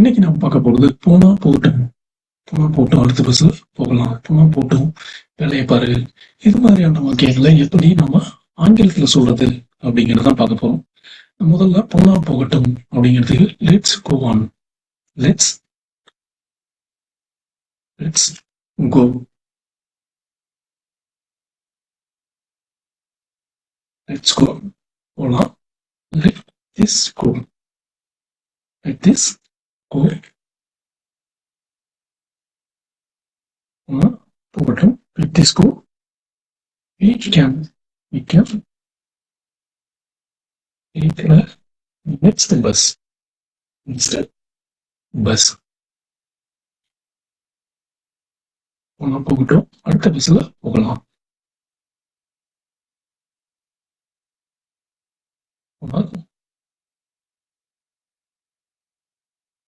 இன்னைக்கு நம்ம பார்க்க போறது போனா போகட்டும் போனா போட்டும் அடுத்த பஸ்ல போகலாம். போனா போட்டும் வேலையை பாரு. இது மாதிரியான வாக்கியங்களை எப்படி நம்ம ஆங்கிலத்துல சொல்றது அப்படிங்கறத பார்க்க போறோம். முதல்ல போனா போகட்டும் அப்படிங்கிறதுக்கு let's go on let's let's go let's go போலாம். Let this go let this go போகட்டும் let this go we can we can take the next bus. Next bus. ஒன்னா போகட்டும் அடுத்த பஸ்ல போகலாம். ஒன்னா